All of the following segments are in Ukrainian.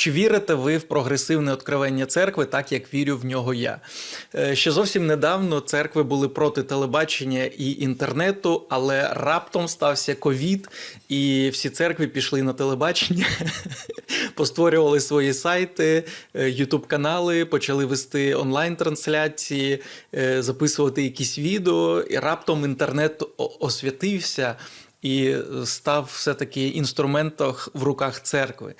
Чи вірите ви в прогресивне откровення церкви, так як вірю в нього я? Е, Ще зовсім недавно церкви були проти телебачення і інтернету, але раптом стався ковід, і всі церкви пішли на телебачення, постворювали свої сайти, ютуб-канали, почали вести онлайн-трансляції, е, записувати якісь відео, і раптом інтернет освятився і став все-таки інструментом в руках церкви.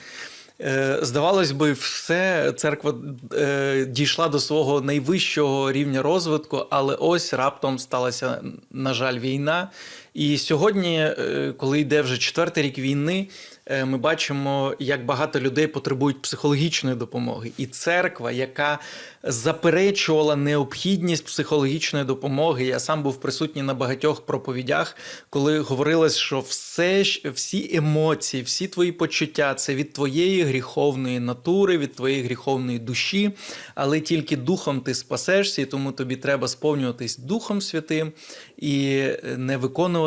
Е, Здавалось би, все церква е, дійшла до свого найвищого рівня розвитку, але ось раптом сталася, на жаль, війна. І сьогодні, е, коли йде вже четвертий рік війни, е, ми бачимо, як багато людей потребують психологічної допомоги. І церква, яка заперечувала необхідність психологічної допомоги. Я сам був присутній на багатьох проповідях, коли говорилось, що все, всі емоції, всі твої почуття це від твоєї гріховної натури, від твоєї гріховної душі, але тільки духом ти спасешся, і тому тобі треба сповнюватись Духом Святим і не виконувати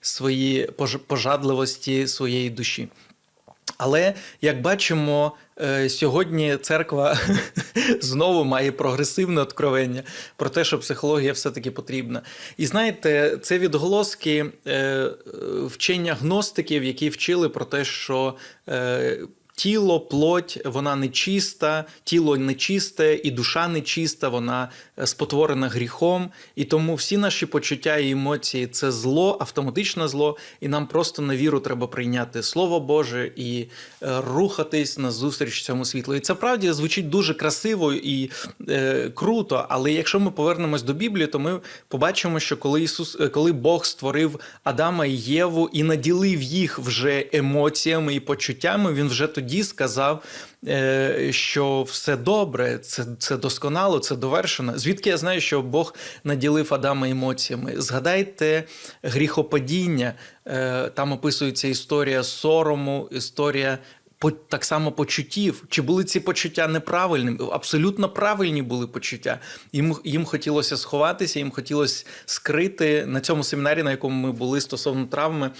свої пожадливості своєї душі. Але як бачимо, е, сьогодні церква знову має прогресивне откровення про те, що психологія все-таки потрібна. І знаєте, це відголоски е, е, вчення гностиків, які вчили про те, що. Тіло, плоть, вона нечиста, тіло нечисте, і душа нечиста, вона е, спотворена гріхом. І тому всі наші почуття і емоції це зло, автоматичне зло, і нам просто на віру треба прийняти Слово Боже і е, рухатись на зустріч цьому світлу. І це правді звучить дуже красиво і е, круто. Але якщо ми повернемось до Біблії, то ми побачимо, що коли Ісус, е, коли Бог створив Адама і Єву і наділив їх вже емоціями і почуттями, він вже тоді сказав, е, що все добре, це, це досконало, це довершено. Звідки я знаю, що Бог наділив Адама емоціями? Згадайте гріхопадіння, е, там описується історія сорому, історія. По- Так само почуттів. Чи були ці почуття неправильними? Абсолютно правильні були почуття. Їм, їм хотілося сховатися, їм хотілося скрити на цьому семінарі, на якому ми були стосовно травми.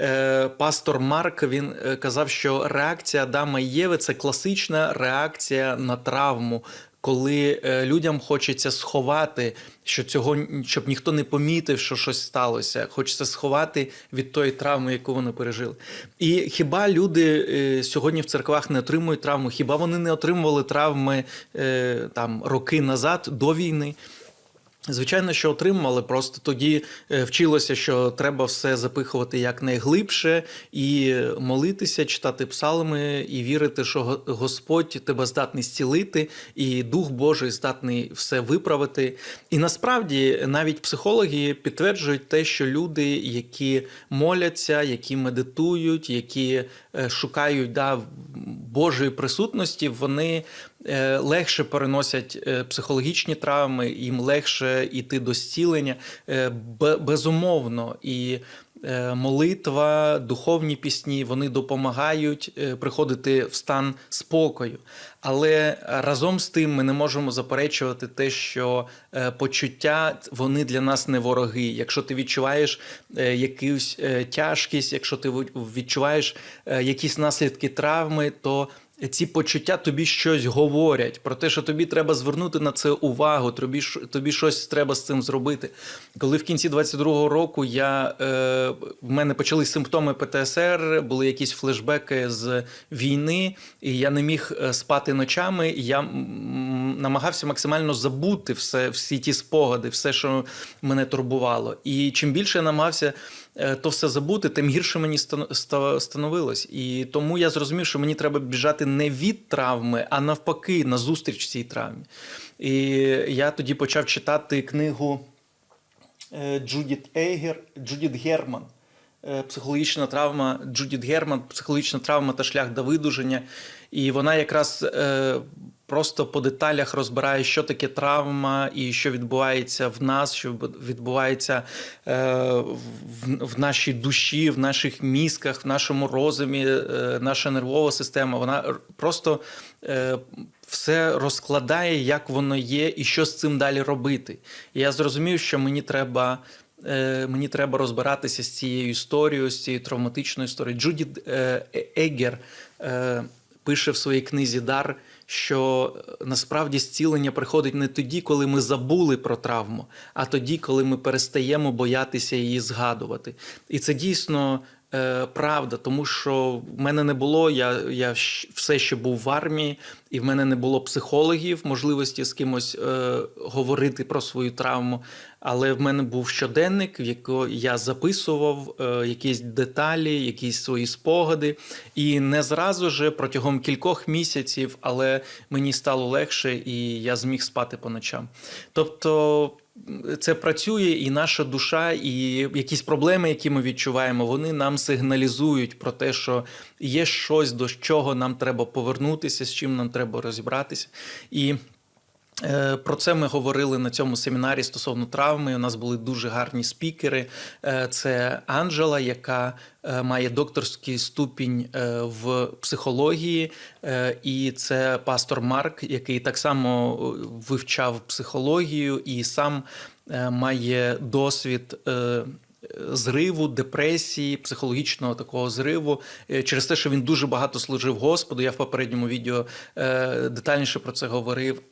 Е, пастор Марк він е, казав, що реакція Адама і Єви це класична реакція на травму. Коли е, людям хочеться сховати, що цього щоб ніхто не помітив, що щось сталося, хочеться сховати від тої травми, яку вони пережили. І хіба люди е, сьогодні в церквах не отримують травму? Хіба вони не отримували травми е, там роки назад до війни? Звичайно, що отримували, просто тоді е, вчилося, що треба все запихувати якнайглибше і молитися, читати псалми і вірити, що Господь тебе здатний зцілити, і Дух Божий здатний все виправити. І насправді навіть психологи підтверджують те, що люди, які моляться, які медитують, які е, шукають да, Божої присутності, вони легше переносять е, психологічні травми, їм легше йти до зцілення Е, безумовно. І е, молитва, духовні пісні вони допомагають е, приходити в стан спокою. Але разом з тим ми не можемо заперечувати те, що е, почуття вони для нас не вороги. Якщо ти відчуваєш е, якусь е, тяжкість, якщо ти відчуваєш е, якісь наслідки травми, то ці почуття тобі щось говорять про те, що тобі треба звернути на це увагу, тобі, тобі щось треба з цим зробити. Коли в кінці 22-го року я, е, в мене почались симптоми ПТСР, були якісь флешбеки з війни, і я не міг е, спати ночами. Я м, намагався максимально забути все, всі ті спогади, все, що мене турбувало. І чим більше я намагався е, то все забути, тим гірше мені становилось. І тому я зрозумів, що мені треба біжати не від травми, а навпаки, назустріч цій травмі. І я тоді почав читати книгу е, Джудіт Ейгер, Джудіт Герман. Е, Психологічна травма Джудіт Герман, психологічна травма та шлях до видуження. І вона якраз е, просто по деталях розбирає, що таке травма і що відбувається в нас, що відбувається е, в, нашій душі, в наших мізках, в нашому розумі, наша нервова система. Вона просто все розкладає, як воно є, і що з цим далі робити. І я зрозумів, що мені треба. Е, Мені треба розбиратися з цією історією, з цією травматичною історією. Джуді е, Егер е, пише в своїй книзі Дар, що насправді зцілення приходить не тоді, коли ми забули про травму, а тоді, коли ми перестаємо боятися її згадувати. І це дійсно. Е, Правда, тому що в мене не було, я, я все ще був в армії, і в мене не було психологів, можливості з кимось е, говорити про свою травму. Але в мене був щоденник, в якому я записував е, якісь деталі, якісь свої спогади. І не зразу же протягом кількох місяців, але мені стало легше, і я зміг спати по ночам. Тобто. Це працює, і наша душа, і якісь проблеми, які ми відчуваємо, вони нам сигналізують про те, що є щось, до чого нам треба повернутися, з чим нам треба розібратися. І Про це ми говорили на цьому семінарі стосовно травми. У нас були дуже гарні спікери. Е, Це Анджела, яка е, має докторський ступінь е, в психології, е, і це пастор Марк, який так само е, вивчав психологію і сам е, має досвід. Зриву, депресії, психологічного такого зриву е, через те, що він дуже багато служив Господу. Я в попередньому відео е, детальніше про це говорив.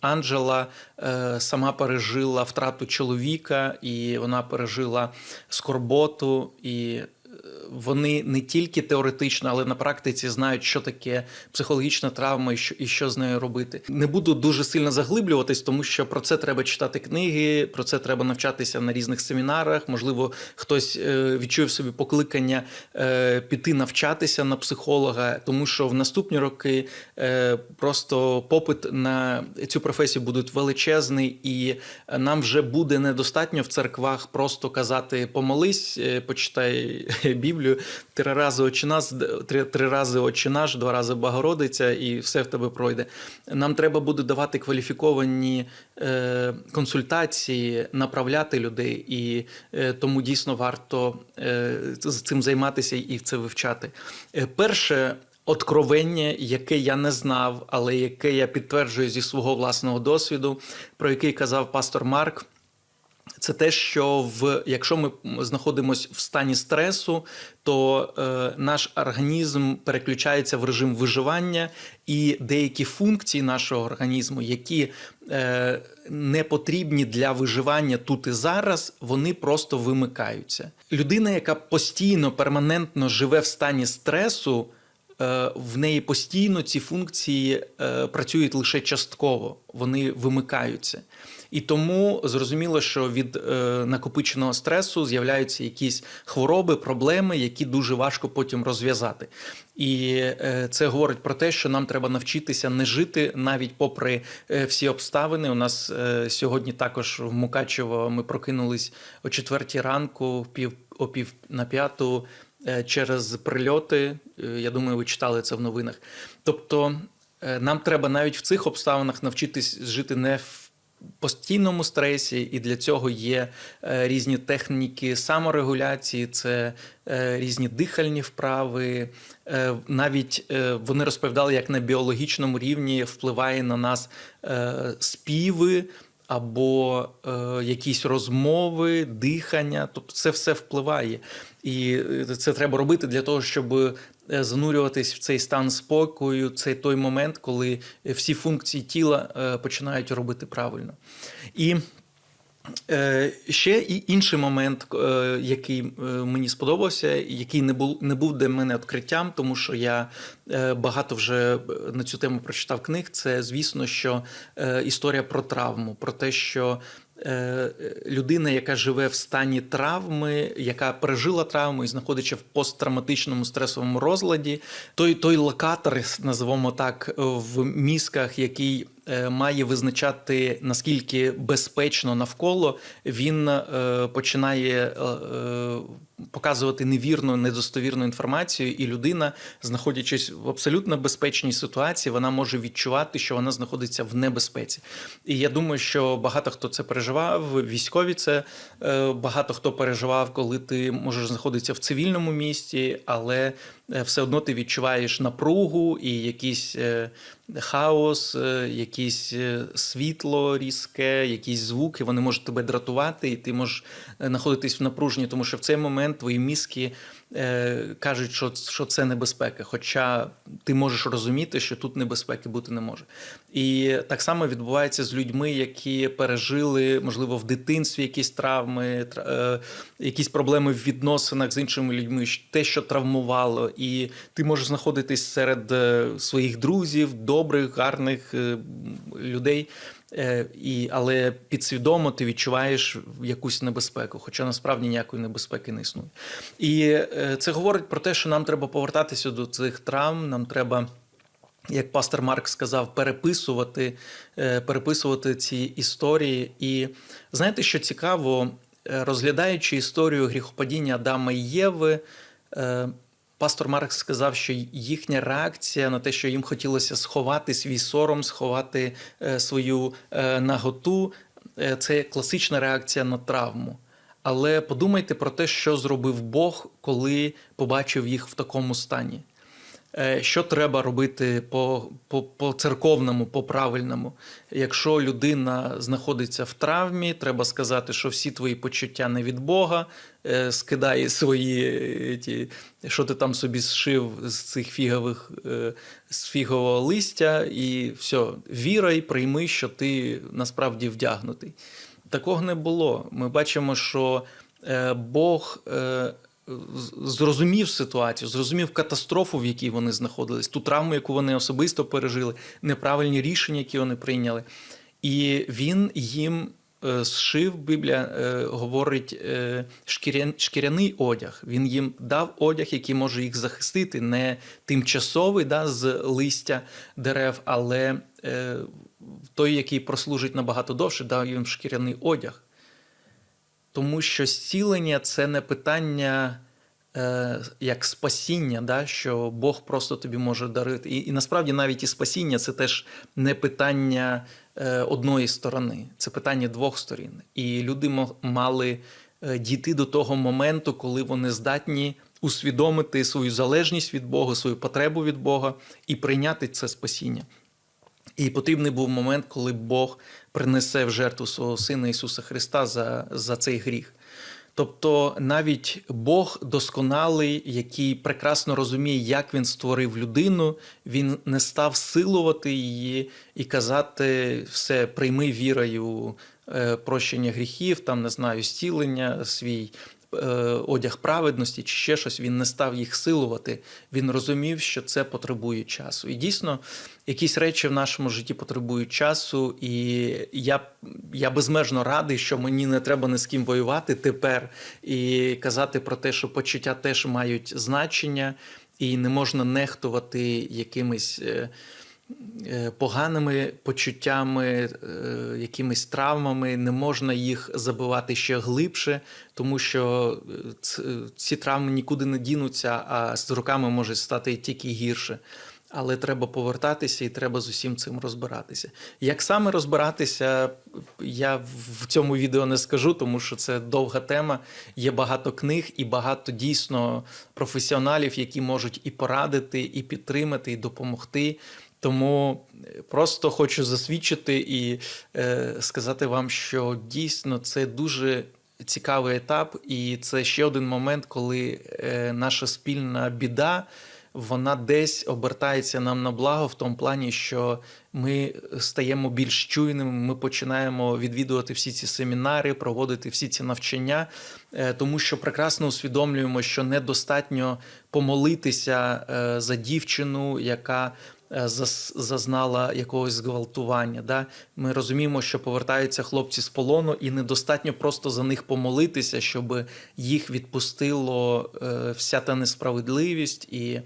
Анджела е, сама пережила втрату чоловіка, і вона пережила скорботу і. Вони не тільки теоретично, але на практиці знають, що таке психологічна травма і що, і що з нею робити. Не буду дуже сильно заглиблюватись, тому що про це треба читати книги, про це треба навчатися на різних семінарах. Можливо, хтось е, відчує в собі покликання е, піти навчатися на психолога, тому що в наступні роки е, просто попит на цю професію буде величезний, і нам вже буде недостатньо в церквах просто казати помолись, е, Біблію три рази очі нас, три, три рази очі наш, два рази Богородиця, і все в тебе пройде. Нам треба буде давати кваліфіковані е, консультації, направляти людей, і е, тому дійсно варто е, цим займатися і це вивчати. Е, перше. Откровення, яке я не знав, але яке я підтверджую зі свого власного досвіду, про який казав пастор Марк. Це те, що в якщо ми знаходимося в стані стресу, то е, наш організм переключається в режим виживання, і деякі функції нашого організму, які е, не потрібні для виживання тут і зараз, вони просто вимикаються. Людина, яка постійно перманентно живе в стані стресу. е, В неї постійно ці функції е, працюють лише частково, вони вимикаються. І тому зрозуміло, що від е, накопиченого стресу з'являються якісь хвороби, проблеми, які дуже важко потім розв'язати. І е, це говорить про те, що нам треба навчитися не жити навіть попри е, всі обставини. У нас сьогодні також в Мукачево ми прокинулись о четвертій ранку, пів о пів на п'яту через прильоти. Я думаю, ви читали це в новинах. Тобто, нам треба навіть в цих обставинах навчитись жити не в постійному стресі, і для цього є е, різні техніки саморегуляції, це е, різні дихальні вправи. Е, Навіть вони розповідали, як на біологічному рівні впливає на нас співи. Або е, якісь розмови, дихання, тобто це все впливає, і це треба робити для того, щоб занурюватись в цей стан спокою. Це той момент, коли всі функції тіла е, починають робити правильно. І Е, Ще інший момент, е, який е, мені сподобався, який не був не був для мене відкриттям, тому що я е, багато вже на цю тему прочитав книг. Це звісно, що е, історія про травму, про те, що е, людина, яка живе в стані травми, яка пережила травму і знаходиться в посттравматичному стресовому розладі, той той локатор, називаємо так, в мізках, який е, має визначати наскільки безпечно навколо, він е, починає е, е, показувати невірну, недостовірну інформацію, і людина, знаходячись в абсолютно безпечній ситуації, вона може відчувати, що вона знаходиться в небезпеці. І я думаю, що багато хто це переживав, військові це е, багато хто переживав, коли ти можеш знаходитися в цивільному місті, але все одно ти відчуваєш напругу і якийсь е, хаос, якісь е, світло різке, якісь звуки, вони можуть тебе дратувати, і ти можеш е, знаходитись в напруженні, тому що в цей момент твої мізки е, кажуть, що, що це небезпека. Хоча ти можеш розуміти, що тут небезпеки бути не може. І так само відбувається з людьми, які пережили, можливо, в дитинстві якісь травми, тр- е, якісь проблеми в відносинах з іншими людьми, те, що травмувало, і ти можеш знаходитись серед е, своїх друзів, добрих, гарних е, людей. Е, І, але підсвідомо ти відчуваєш якусь небезпеку, хоча насправді ніякої небезпеки не існує. І е, це говорить про те, що нам треба повертатися до цих травм, нам треба. Як пастор Марк сказав, переписувати, е, переписувати ці історії. І знаєте, що цікаво, розглядаючи історію гріхопадіння Адама і Єви, пастор Марк сказав, що їхня реакція на те, що їм хотілося сховати свій сором, сховати е, свою е, наготу, е, це класична реакція на травму. Але подумайте про те, що зробив Бог, коли побачив їх в такому стані. Е, Що треба робити по, по, по церковному, по правильному? Якщо людина знаходиться в травмі, треба сказати, що всі твої почуття не від Бога, е, скидай свої е, ті, що ти там собі зшив з цих фігових з фігового листя, і все, вірай, прийми, що ти насправді вдягнутий. Такого не було. Ми бачимо, що Бог. Зрозумів ситуацію, зрозумів катастрофу, в якій вони знаходились, ту травму, яку вони особисто пережили, неправильні рішення, які вони прийняли. І він їм е, зшив, Біблія е, говорить, е, шкіряний одяг. Він їм дав одяг, який може їх захистити, не тимчасовий да, з листя дерев, але той, який прослужить набагато довше, дав їм шкіряний одяг. Тому що зцілення це не питання е, як спасіння, да, що Бог просто тобі може дарити. І, і насправді навіть і спасіння це теж не питання е, одної сторони, це питання двох сторін. І люди мали е, дійти до того моменту, коли вони здатні усвідомити свою залежність від Бога, свою потребу від Бога і прийняти це спасіння. І потрібний був момент, коли Бог принесе в жертву свого Сина Ісуса Христа за, за цей гріх. Тобто навіть Бог досконалий, який прекрасно розуміє, як він створив людину, він не став силувати її і казати все, прийми вірою е, прощення гріхів, там не знаю, зцілення, свій одяг праведності чи ще щось. Він не став їх силувати. Він розумів, що це потребує часу. І дійсно, якісь речі в нашому житті потребують часу, і я, я безмежно радий, що мені не треба ні з ким воювати тепер і казати про те, що почуття теж мають значення, і не можна нехтувати якимись. Е, Поганими почуттями, е, якимись травмами, не можна їх забивати ще глибше, тому що е, ці травми нікуди не дінуться, а з роками може стати тільки гірше. Але треба повертатися і треба з усім цим розбиратися. Як саме розбиратися, я в цьому відео не скажу, тому що це довга тема. Є багато книг і багато дійсно професіоналів, які можуть і порадити, і підтримати, і допомогти. Тому е, просто хочу засвідчити і е, сказати вам, що дійсно це дуже цікавий етап, і це ще один момент, коли е, наша спільна біда. Вона десь обертається нам на благо в тому плані, що ми стаємо більш чуйними. Ми починаємо відвідувати всі ці семінари, проводити всі ці навчання, е, тому що прекрасно усвідомлюємо, що недостатньо помолитися е, за дівчину, яка зазнала якогось зґвалтування. Да? Ми розуміємо, що повертаються хлопці з полону, і недостатньо просто за них помолитися, щоб їх відпустило е, вся та несправедливість і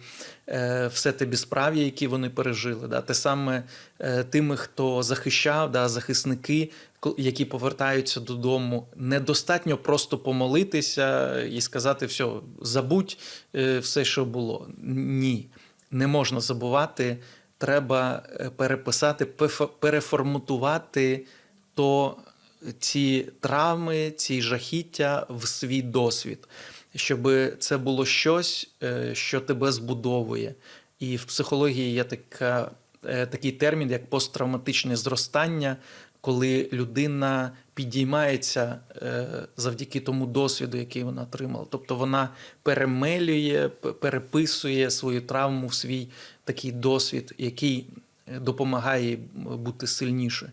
е, все те безправ'я, які вони пережили. Да? Те саме е, тими, хто захищав, да, захисники, які повертаються додому, недостатньо просто помолитися і сказати, все, забудь е, все, що було. Ні не можна забувати, треба е, переписати, переформатувати то ці травми, ці жахіття в свій досвід, щоб це було щось, е, що тебе збудовує. І в психології є така. е, Такий термін, як посттравматичне зростання, коли людина підіймається е, завдяки тому досвіду, який вона отримала. Тобто вона перемелює, переписує свою травму в свій такий досвід, який е, допомагає бути сильніше.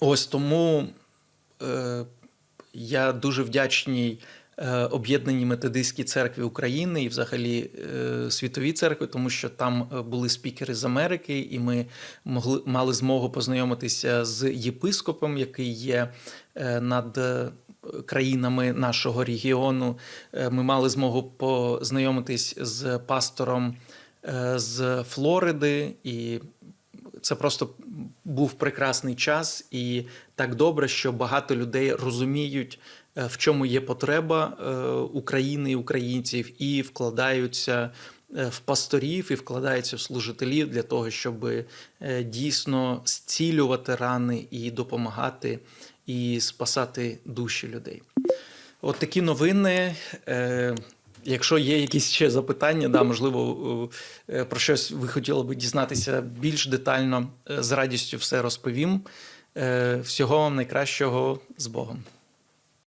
Ось тому е, я дуже вдячний е, об'єднаній методистській церкві України і взагалі е, світовій церкві, тому що там е, були спікери з Америки, і ми могли мали змогу познайомитися з єпископом, який є над країнами нашого регіону. Ми мали змогу познайомитись з пастором з Флориди і це просто був прекрасний час, і так добре, що багато людей розуміють, в чому є потреба е, України і українців, і вкладаються е, в пасторів, і вкладаються в служителів для того, щоб е, дійсно зцілювати рани і допомагати і спасати душі людей. От такі новини. Е, Якщо є якісь ще запитання, да, можливо, е, про щось ви хотіли би дізнатися більш детально, е, з радістю все розповім. Е, Всього вам найкращого з Богом.